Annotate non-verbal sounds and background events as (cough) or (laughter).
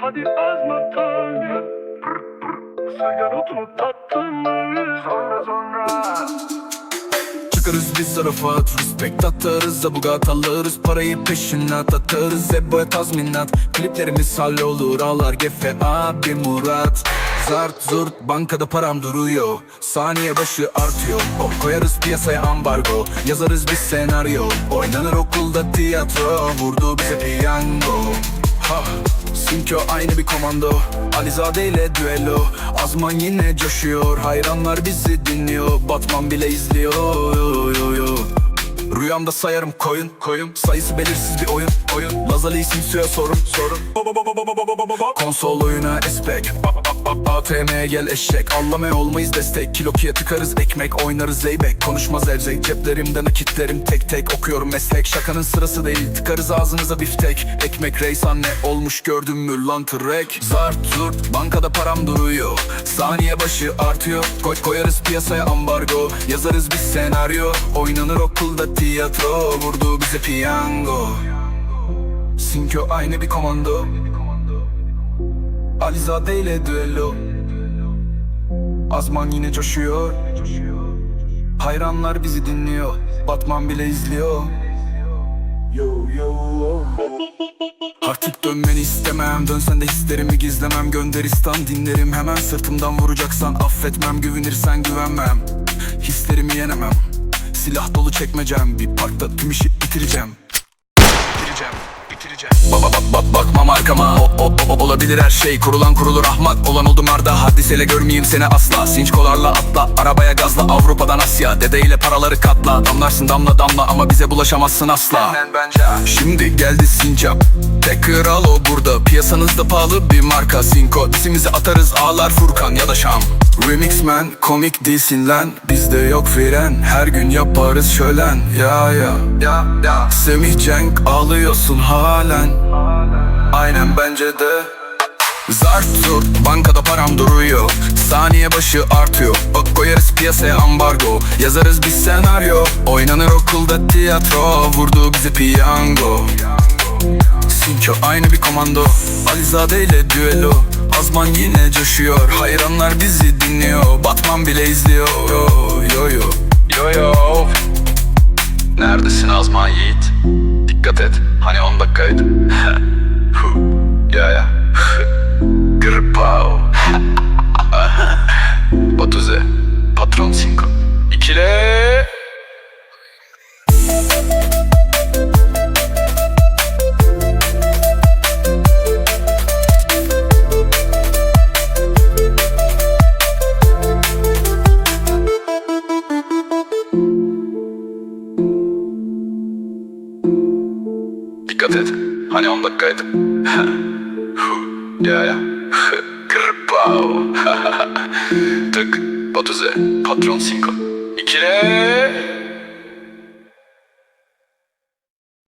Hadi azma tanrı. Saygan otunu tattın mı Sonra sonra. Çıkarız biz zarafa Respekt atarız Abugat alırız Parayı peşinat atarız Eboya tazminat. Kliplerimiz hallolur. Ağlar gefe abi Murat Zart zurt bankada param duruyor. Saniye başı artıyor. Oh, Koyarız piyasaya ambargo. Yazarız bir senaryo. Oynanır okulda tiyatro. Vurdu bize piyango. Ha Sinko aynı bir komando. Alizade ile düello. Azman yine coşuyor. Hayranlar bizi dinliyor. Batman bile izliyor. Yo, yo, yo. Rüyamda sayarım koyun koyun. Sayısı belirsiz bir oyun oyun. Lazali isim suya sorun sorun. Konsol oyuna espek. ATM'ye gel eşek. Allame olmayız destek. Kilokiye tıkarız ekmek Oynarız zeybek. Konuşmaz evzek Ceplerimde nakitlerim tek tek Okuyorum meslek. Şakanın sırası değil Tıkarız ağzınıza biftek. Ekmek reysan ne olmuş gördün mü lan trek Zart zurt Bankada param duruyor Saniye başı artıyor. Koy koyarız piyasaya ambargo. Yazarız bir senaryo. Oynanır okulda tiyatro. Vurdu bize piyango. Sinko aynı bir komando. Alizade ile düello. Azman yine coşuyor. Hayranlar bizi dinliyor. Batman bile izliyor Artık dönmeni istemem. Dönsen de hislerimi gizlemem. Gönderistan dinlerim. Hemen sırtımdan vuracaksan Affetmem. Güvenirsen güvenmem. Hislerimi yenemem. Silah dolu çekmecem. Bir parkta tüm işi bitireceğim bitireceğim. Baba bak bak bakmam arkama. O, o, o, Olabilir her şey. Kurulan kurulur ahmak. Olan oldum arda hadiseyle görmeyeyim seni asla. Sinçkolarla atla. Arabaya gazla. Avrupa'dan Asya. Dedeyle paraları katla. Damlarsın damla damla ama bize bulaşamazsın asla. Şimdi geldi sincap. Tek kral o burada. Piyasanızda pahalı bir marka. Sinko. Disimizi atarız ağlar Furkan ya da Şam Remix man komik değilsin lan. Bizde yok fren. Her gün yaparız şölen. Ya ya. Ya ya. Semih Cenk ağlıyorsun halen. Aynen bence de. Zart zurt bankada param duruyor. Saniye başı artıyor. Bak koyarız piyasaya ambargo. Yazarız bir senaryo. Oynanır okulda tiyatro. Vurdu bize piyango. Sinço aynı bir komando. Alizade ile düello Azman yine coşuyor. Hayranlar bizi dinliyor. Batman bile izliyor. Yo yo yo. Yo yo. Neredesin Azman Yiğit? Dikkat et. Hani 10 dakikaydı? (laughs) Hu, Ya ya. (laughs) Gırpao (laughs) Batuze. Patron Cinco. İkile Hani 10 dakikaydı. Ya ya. Kırpao. Tık. Batuze. Patron Cinco. İkile.